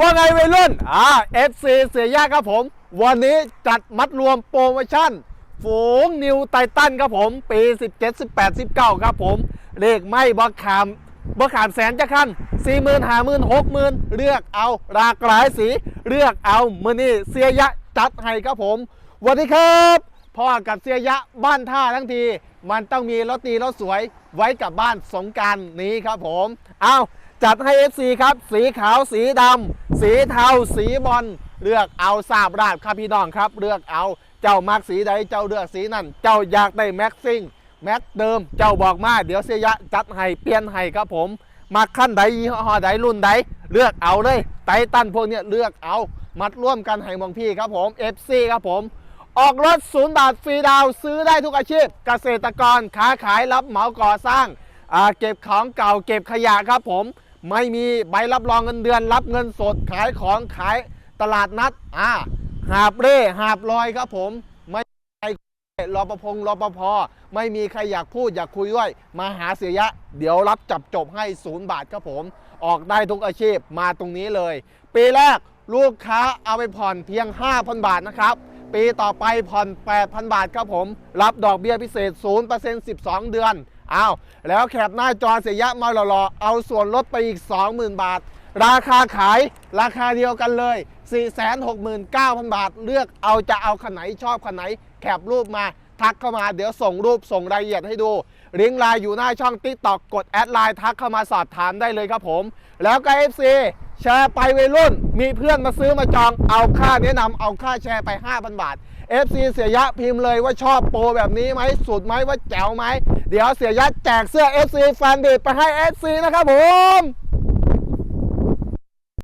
ว่าไงวัยรุ่น อ่า FC เสียยากครับผม วันนี้จัดมัดรวมโปรโมชั่น ฝูงนิวไททันครับผม ปี 17 18 19 ครับผม เลขไม่บักขามบักขามแสนจะคัน4 0 0 0 0 5 0 0 0 0 6 0,000 เลือกเอาหลากหลายสี เลือกเอามือนี่เสียยะจัดให้ครับผมสวัสดีครับ พ่อกับเสียยะบ้านท่าทั้งที มันต้องมีรถตีรถสวยไว้กับบ้านสงการนี้ครับผมเอาจัดให้ FC ครับ สีขาวสีดำสีเทาสีบอลเลือกเอาสาบราดครับพี่น้องครับ เลือกเอาเจ้ามักสีใดเจ้าเลือกสีนั่น เจ้าอยากได้แม็กซิ่งแม็กเดิมเจ้าบอกมาเดี๋ยวเสียยะจัดให้เปลี่ยนให้ครับผมมาขั้นใดยี่ห้อใดรุ่นใดเลือกเอาเลยไตตันพวกเนี้ยเลือกเอามัดร่วมกันให้มองพี่ครับผม FC ครับผม ออกรถศูนย์บาทฟรีดาวซื้อได้ทุกอาชีพ เกษตรกรค้าขายรับเหมาก่อสร้างาเก็บของเก่าเก็บขยะครับผม ไม่มีใบรับรองเงินเดือน รับเงินสดขายของขายตลาดนัดอ่าหาบเร่หาบลอยครับผม ไม่รอปภรอปภไม่มีใครอยากพูดอยากคุยด้วย มาหาเสียยะ เดี๋ยวรับจับจบให้ศูนย์บาทครับผม ออกได้ทุกอาชีพมาตรงนี้เลย ปีแรกลูกค้าเอาไปผ่อนเพียง 5,000 บาทนะครับ ปีต่อไปผ่อน 8,000 บาทครับผม รับดอกเบี้ยพิเศษ 0% 12 เดือน อ้าว แล้วแคปหน้าจอเสียยะมาหล่อๆ เอาส่วนลดไปอีก 20,000 บาท ราคาขายราคาเดียวกันเลย 469,000 บาท เลือกเอาจะเอาคันไหนชอบคันไหน แคปรูปมา ทักเข้ามาเดี๋ยวส่งรูปส่งรายละเอียดให้ดูลิงก์ไลน์อยู่หน้าช่อง t ิ k t o k กกดแอดไลน์ทักเข้ามาสอบถามได้เลยครับผม แล้วก็ FC แชร์ไปวัยรุ่น มีเพื่อนมาซื้อมาจองเอาค่าแนะนำเอาค่าแชร์ไป 5,000 บาท FC เสียยะพิมพ์เลยว่าชอบโปรแบบนี้ไหมสุดไหมว่าแจ๋วไหมเดี๋ยวเสียยะแจกเสื้อ FC แฟนเดทไปให้ FC นะครับผม